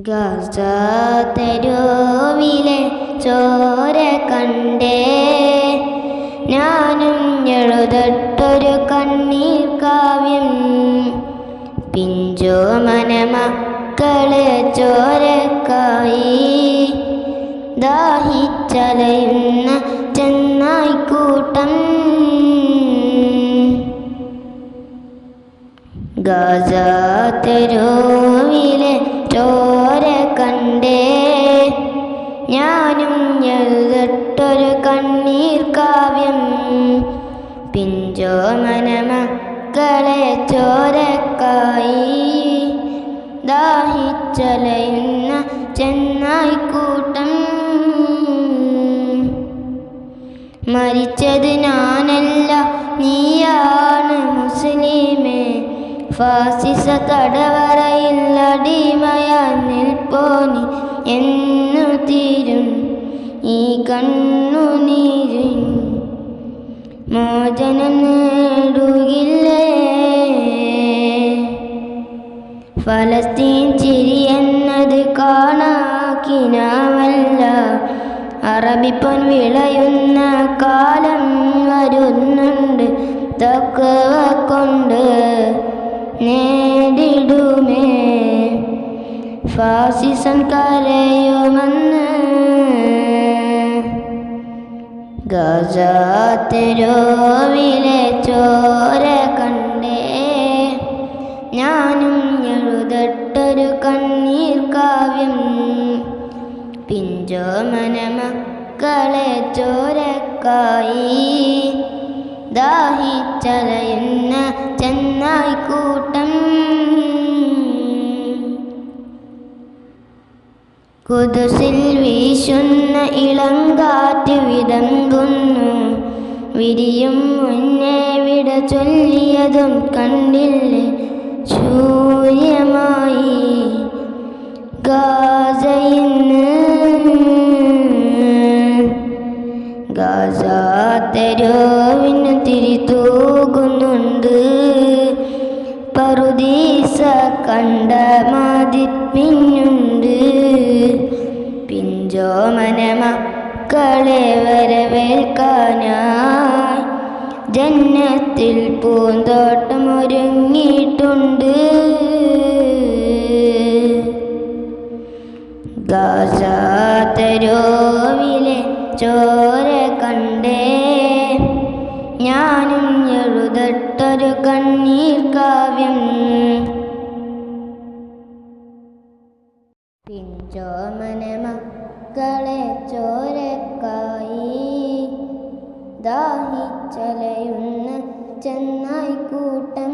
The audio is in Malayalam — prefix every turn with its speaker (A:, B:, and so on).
A: ഗസതരോവിലെ ചോര കണ്ടേ. ഞാനും എഴുതട്ടൊരു കണ്ണീർ കാവ്യം. പിഞ്ചോ മനമക്കളെ ചോരക്കായി. ദാഹിച്ചലയുന്ന ചെന്നായിക്കൂട്ടം ഗാസാതെരുവിലെ ചോര കണ്ടേ ഞാനും എഴുതട്ടൊരു കണ്ണീർ കാവ്യം. പിഞ്ചോ മനമക്കളെ ചോരക്കായി ദാഹിച്ചലയുന്ന ചെന്നായിക്കൂട്ടം മരിച്ചത് ഞാനല്ല നീയാണ് മുസ്ലിമേ. ഫാസിസ തടവറയിൽ അടിമയായി നിൽപ്പോനി എന്നു തീരും. ഈ കണ്ണുനീരിൻ മോചനം നേടുകില്ലേ? ഫലസ്തീൻ ചിരി എന്നത് കാണാക്കിനാവല്ല അറബിപ്പൻ വിളയുന്ന കാലം വരുന്നുണ്ട്. തക്കവ കൊണ്ട് നേടിടുമേ. ഫാസിസൻ കരയുമെന്ന് ഗജാതെരോവിലെ ചോര കണ്ടേ. ഞാനും എഴുതട്ടൊരു കണ്ണീർ കാവ്യം. പിഞ്ചോ മനമക്കളെ ചോരക്കായി. ദാഹിച്ചലയുന്ന ചെന്നായി കൂട്ടം. കുതുസിൽ വീശുന്ന വിരിയും മുന്നേ വിട ചൊല്ലിയതും കണ്ടില്ലേ? ശൂര്യമായി ഗാസയിന്ന് ഗാസാത്തരോവിന് തിരിതൂകുന്നുണ്ട്. പറുദീസ കണ്ട മതിപ്പിന്നുണ്ട് പിഞ്ചോമന മക്കളെ വരവേൽക്കാനായി ജന്നത്തിൽ പൂന്തോട്ടം ഒരുങ്ങിയിട്ടുണ്ട്. ഗാസാത്തരോവിലെ ചോര കണ്ടേ. ഞാനും എഴുതട്ടൊരു കണ്ണീർ കാവ്യം. പിഞ്ചോമന മക്കളെ ചോരക്കായി ദാഹിച്ചലയുന്ന ചെന്നായിക്കൂട്ടം